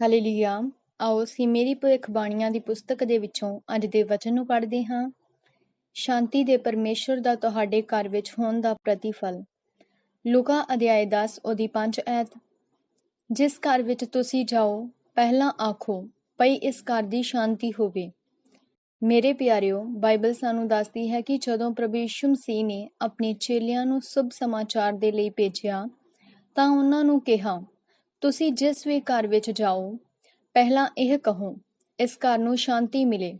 Hallelujah. ਆਓ ਅਸੀਂ ਮੇਰੀ ਭਵਿੱਖਬਾਣੀਆਂ ਦੀ ਪੁਸਤਕ ਦੇ ਵਿੱਚੋਂ ਅੱਜ ਦੇ ਵਚਨ ਨੂੰ ਪੜ੍ਹਦੇ ਹਾਂ। ਸ਼ਾਂਤੀ ਦੇ ਪਰਮੇਸ਼ਰ ਦਾ ਤੁਹਾਡੇ ਘਰ ਵਿੱਚ ਹੋਣ ਦਾ ਪ੍ਰਤੀਫਲ। ਲੂਕਾ ਅਧਿਆਇ 10 ਉਹਦੀ 5 ਐਤ ਜਿਸ ਘਰ ਵਿੱਚ ਤੁਸੀਂ ਜਾਓ, ਪਹਿਲਾਂ ਆਖੋ, ਭਈ ਇਸ ਘਰ ਦੀ ਸ਼ਾਂਤੀ ਹੋਵੇ। ਮੇਰੇ ਪਿਆਰਿਓ, ਬਾਈਬਲ ਸਾਨੂੰ ਦੱਸਦੀ ਹੈ ਕਿ ਜਦੋਂ ਪ੍ਰਭੂ ਯਿਸੂ ਮਸੀਹ ਨੇ ਆਪਣੇ ਚੇਲਿਆਂ ਨੂੰ ਸੁਭ ਸਮਾਚਾਰ ਦੇ ਲਈ ਭੇਜਿਆ, ਤਾਂ ਉਹਨਾਂ ਨੂੰ ਕਿਹਾ ਤੁਸੀਂ ਜਿਸ ਵੀ ਘਰ ਵਿੱਚ ਜਾਓ, ਪਹਿਲਾਂ ਇਹ ਕਹੋ, ਇਸ ਘਰ ਨੂੰ ਸ਼ਾਂਤੀ ਮਿਲੇ।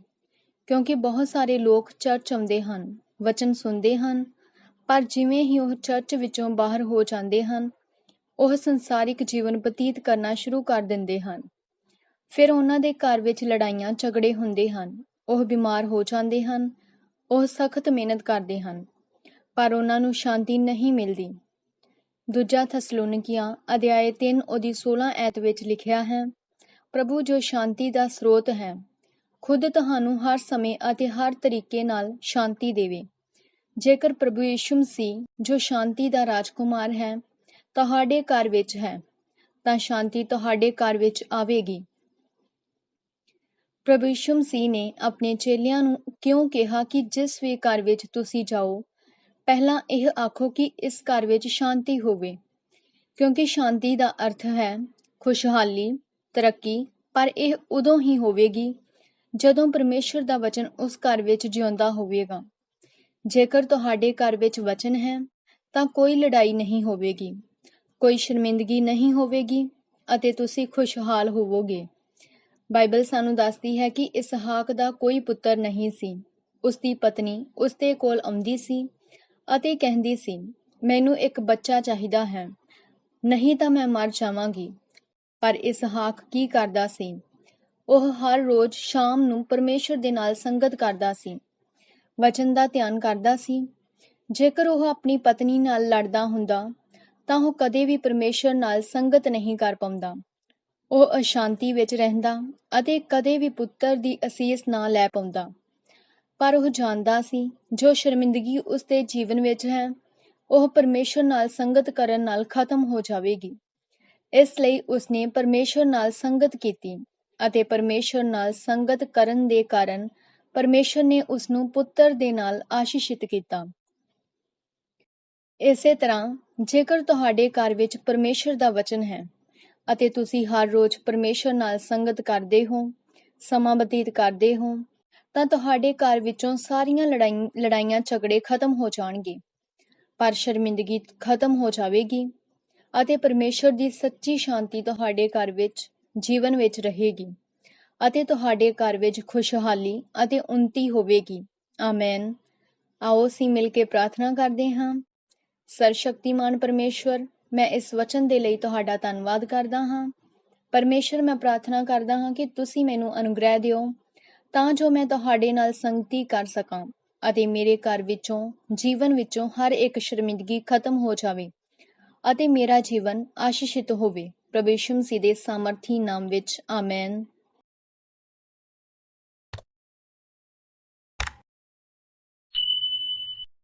ਕਿਉਂਕਿ ਬਹੁਤ ਸਾਰੇ ਲੋਕ ਚਰਚ ਆਉਂਦੇ ਹਨ, ਵਚਨ ਸੁਣਦੇ ਹਨ, ਪਰ ਜਿਵੇਂ ਹੀ ਉਹ ਚਰਚ ਵਿੱਚੋਂ ਬਾਹਰ ਹੋ ਜਾਂਦੇ ਹਨ, ਉਹ ਸੰਸਾਰਿਕ ਜੀਵਨ ਬਤੀਤ ਕਰਨਾ ਸ਼ੁਰੂ ਕਰ ਦਿੰਦੇ ਹਨ। ਫਿਰ ਉਹਨਾਂ ਦੇ ਘਰ ਵਿੱਚ ਲੜਾਈਆਂ, ਝਗੜੇ ਹੁੰਦੇ ਹਨ, ਉਹ ਬਿਮਾਰ ਹੋ ਜਾਂਦੇ ਹਨ, ਉਹ ਸਖਤ ਮਿਹਨਤ ਕਰਦੇ ਹਨ, ਪਰ ਉਹਨਾਂ ਨੂੰ ਸ਼ਾਂਤੀ ਨਹੀਂ ਮਿਲਦੀ। ਦੂਜਾ ਥਸਲੋਨਿਕੀਆਂ, ਅਧਿਆਇ 3 ਉਹਦੀ 16 ਐਤ ਵਿੱਚ ਲਿਖਿਆ ਹੈ, ਪ੍ਰਭੂ ਜੋ ਸ਼ਾਂਤੀ ਦਾ ਸਰੋਤ ਹੈ, ਖੁਦ ਤੁਹਾਨੂੰ ਹਰ ਸਮੇਂ ਅਤੇ ਹਰ ਤਰੀਕੇ ਨਾਲ ਸ਼ਾਂਤੀ ਦੇਵੇ। ਜੇਕਰ ਪ੍ਰਭੂ ਯਿਸੂ ਮਸੀਹ, ਜੋ ਸ਼ਾਂਤੀ ਦਾ ਰਾਜਕੁਮਾਰ ਹੈ, ਤੁਹਾਡੇ ਘਰ ਵਿੱਚ ਹੈ, ਤਾਂ ਸ਼ਾਂਤੀ ਤੁਹਾਡੇ ਘਰ ਵਿੱਚ ਆਵੇਗੀ। ਪ੍ਰਭੂ ਯਿਸੂ ਮਸੀਹ ਨੇ ਆਪਣੇ ਚੇਲਿਆਂ ਨੂੰ ਕਿਉਂ ਕਿਹਾ ਕਿ ਜਿਸ ਵੀ ਘਰ ਵਿੱਚ ਤੁਸੀਂ ਜਾਓ ਪਹਿਲਾਂ ਇਹ ਆਖੋ ਕਿ ਇਸ ਘਰ ਵਿੱਚ ਸ਼ਾਂਤੀ ਹੋਵੇ, ਕਿਉਂਕਿ ਸ਼ਾਂਤੀ ਦਾ ਅਰਥ ਹੈ ਖੁਸ਼ਹਾਲੀ, ਤਰੱਕੀ, ਪਰ ਇਹ ਉਦੋਂ ਹੀ ਹੋਵੇਗੀ ਜਦੋਂ ਪਰਮੇਸ਼ਰ ਦਾ ਵਚਨ ਉਸ ਘਰ ਵਿੱਚ ਜਿਉਂਦਾ ਹੋਵੇਗਾ। ਜੇਕਰ ਤੁਹਾਡੇ ਘਰ ਵਿੱਚ ਵਚਨ ਹੈ, ਤਾਂ ਕੋਈ ਲੜਾਈ ਨਹੀਂ ਹੋਵੇਗੀ, ਕੋਈ ਸ਼ਰਮਿੰਦਗੀ ਨਹੀਂ ਹੋਵੇਗੀ ਅਤੇ ਤੁਸੀਂ ਖੁਸ਼ਹਾਲ ਹੋਵੋਗੇ। ਬਾਈਬਲ ਸਾਨੂੰ ਦੱਸਦੀ ਹੈ ਕਿ ਇਸਹਾਕ ਦਾ ਕੋਈ ਪੁੱਤਰ ਨਹੀਂ ਸੀ ਉਸ ਦੀ ਪਤਨੀ ਉਸ ਦੇ ਕੋਲ ਆਉਂਦੀ ਸੀ ਅਤੇ ਕਹਿੰਦੀ ਸੀ, ਮੈਨੂੰ ਇੱਕ ਬੱਚਾ ਚਾਹੀਦਾ ਹੈ। ਨਹੀਂ ਤਾਂ ਮੈਂ ਮਰ ਜਾਵਾਂਗੀ। ਪਰ ਇਸਹਾਕ ਕੀ ਕਰਦਾ ਸੀ? ਉਹ ਹਰ ਰੋਜ਼ ਸ਼ਾਮ ਨੂੰ ਪਰਮੇਸ਼ਰ ਦੇ ਨਾਲ ਸੰਗਤ ਕਰਦਾ ਸੀ। ਵਚਨ ਦਾ ਧਿਆਨ ਕਰਦਾ ਸੀ, ਜੇਕਰ ਉਹ ਆਪਣੀ ਪਤਨੀ ਨਾਲ ਲੜਦਾ ਹੁੰਦਾ, ਤਾਂ ਉਹ ਕਦੇ ਵੀ ਪਰਮੇਸ਼ਰ ਨਾਲ ਸੰਗਤ ਨਹੀਂ ਕਰ ਪਾਉਂਦਾ। ਉਹ ਅਸ਼ਾਂਤੀ ਵਿੱਚ ਰਹਿੰਦਾ ਅਤੇ ਕਦੇ ਵੀ ਪੁੱਤਰ ਦੀ ਅਸੀਸ ਨਾ ਲੈ ਪਾਉਂਦਾ। ਪਰ ਉਹ ਜਾਣਦਾ ਸੀ, ਜੋ ਸ਼ਰਮਿੰਦਗੀ ਉਸ ਦੇ ਜੀਵਨ ਵਿੱਚ ਹੈ, ਉਹ ਪਰਮੇਸ਼ਰ ਨਾਲ ਸੰਗਤ ਕਰਨ ਨਾਲ ਖਤਮ ਹੋ ਜਾਵੇਗੀ। ਇਸ ਲਈ ਉਸਨੇ ਪਰਮੇਸ਼ਰ ਨਾਲ ਸੰਗਤ ਕੀਤੀ ਅਤੇ ਪਰਮੇਸ਼ਰ ਨਾਲ ਸੰਗਤ ਕਰਨ ਦੇ ਕਾਰਨ ਪਰਮੇਸ਼ਰ ਨੇ ਉਸ ਨੂੰ ਪੁੱਤਰ ਦੇ ਨਾਲ ਆਸ਼ੀਸ਼ਿਤ ਕੀਤਾ। ਇਸੇ ਤਰ੍ਹਾਂ, ਜੇਕਰ ਤੁਹਾਡੇ ਘਰ ਵਿੱਚ ਪਰਮੇਸ਼ਰ ਦਾ ਵਚਨ ਹੈ ਅਤੇ ਤੁਸੀਂ ਹਰ ਰੋਜ਼ ਪਰਮੇਸ਼ਰ ਨਾਲ ਸੰਗਤ ਕਰਦੇ ਹੋ, ਸਮਾਂ ਬਤੀਤ ਕਰਦੇ ਹੋ ਤਾਂ ਤੁਹਾਡੇ ਘਰ ਵਿੱਚੋਂ ਸਾਰੀਆਂ ਲੜਾਈ, ਲੜਾਈਆਂ ਝਗੜੇ ਖਤਮ ਹੋ ਜਾਣਗੇ। ਪਰ ਸ਼ਰਮਿੰਦਗੀ ਖਤਮ ਹੋ ਜਾਵੇਗੀ ਅਤੇ ਪਰਮੇਸ਼ਰ ਦੀ ਸੱਚੀ ਸ਼ਾਂਤੀ ਤੁਹਾਡੇ ਘਰ ਵਿੱਚ, ਜੀਵਨ ਵਿੱਚ ਰਹੇਗੀ ਅਤੇ ਤੁਹਾਡੇ ਘਰ ਵਿੱਚ ਖੁਸ਼ਹਾਲੀ ਅਤੇ ਉન્નਤੀ ਹੋਵੇਗੀ। ਆਮੇਨ। ਆਓ ਅਸੀਂ ਮਿਲ ਕੇ ਪ੍ਰਾਰਥਨਾ ਕਰਦੇ ਹਾਂ। ਸਰਸ਼ਕਤੀਮਾਨ ਪਰਮੇਸ਼ਵਰ, ਮੈਂ ਇਸ ਵਚਨ ਦੇ ਲਈ ਤੁਹਾਡਾ ਧੰਨਵਾਦ ਕਰਦਾ ਹਾਂ। ਪਰਮੇਸ਼ਰ ਮੈਂ ਪ੍ਰਾਰਥਨਾ ਕਰਦਾ ਹਾਂ ਕਿ ਤੁਸੀਂ ਮੈਨੂੰ ਅਨੁਗ੍ਰਹਿ ਦਿਓ। ਤਾਂ ਜੋ ਮੈਂ ਤੁਹਾਡੇ ਨਾਲ ਸੰਗਤੀ ਕਰ ਸਕਾਂ ਅਤੇ ਮੇਰੇ ਘਰ ਵਿੱਚੋਂ, ਜੀਵਨ ਵਿੱਚੋਂ ਹਰ ਇੱਕ ਸ਼ਰਮਿੰਦਗੀ ਖਤਮ ਹੋ ਜਾਵੇ ਅਤੇ ਮੇਰਾ ਜੀਵਨ ਆਸ਼ੀਸ਼ਿਤ ਹੋਵੇ। ਪ੍ਰਭੂ ਯਿਸੂ ਮਸੀਹ ਦੇ ਸਾਮਰਥੀ ਨਾਮ ਵਿੱਚ ਆਮੇਨ